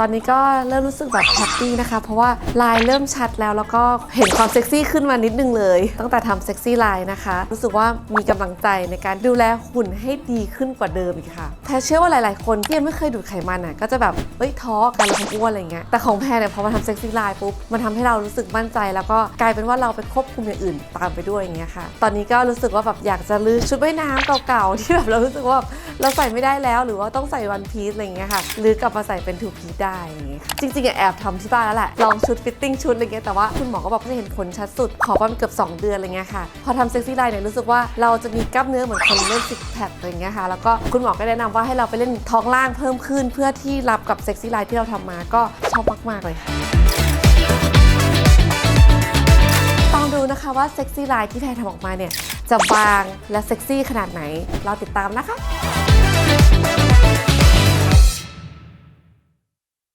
ตอนนี้ก็เริ่มรู้สึกแบบแฮปปี้นะคะ เพราะว่าลายเริ่มชัดแล้วแล้วก็เห็นความเซ็กซี่ขึ้นมานิดนึงเลย ตั้งแต่ทำเซ็กซี่ไลน์นะคะ รู้สึกว่ามีกำลังใจในการดูแลหุ่นให้ดีขึ้นกว่าเดิมอีกค่ะแพรเชื่อว่าหลายๆ คนที่ยังไม่เคยดูดไขมันอะก็จะแบบเอ้ยท้อการลดอ้วนอะไรเงี้ยแต่ของแพรเนี่ยพอมาทำเซ็กซี่ไลน์ปุ๊บมันทำให้เรารู้สึกมั่นใจ แล้วก็กลายเป็นว่าเราไปควบคุมอย่างอื่นตามไปด้วยอย่างเงี้ยค่ะ ตอนนี้ก็รู้สึกว่าแบบอยากจะลื้อชุดว่ายน้ำเก่าๆที่แบบเรารู้สึกว่า เราใส่ไม่ได้แล้วหรือว่าต้องใส่วันพีซอะไรเงี้ยค่ะ หรือกลับมาใส่เป็นทูพีซได้อย่างเงี้ยค่ะจริงๆอะแอบทำที่บ้านแล้วแหละลองชุดฟิตติ้งชุดอะไรเงี้ยแต่ว่าคุณหมอก็บอกว่าจะเห็นผลชัดสุดขอประมาณเกือบ 2 เดือนอะไรเงี้ยค่ะพอทำเซ็กซี่ไลน์เนี่ยรู้สึกว่าเราจะมีกล้ามเนื้อเหมือนคนเล่นซิกแพคอะไรเงี้ยค่ะแล้วก็คุณหมอก็แนะนำว่าให้เราไปเล่นท้องล่างเพิ่มขึ้น เพื่อที่รับกับเซ็กซี่ไลน์ที่เราทำมาก็ชอบมากๆเลยค่ะต้องดูนะคะว่าเซ็กซี่ไลน์ที่แพรทำออกมาเนี่ย จะบางและเซ็กซี่ขนาดไหนเราติดตามนะคะ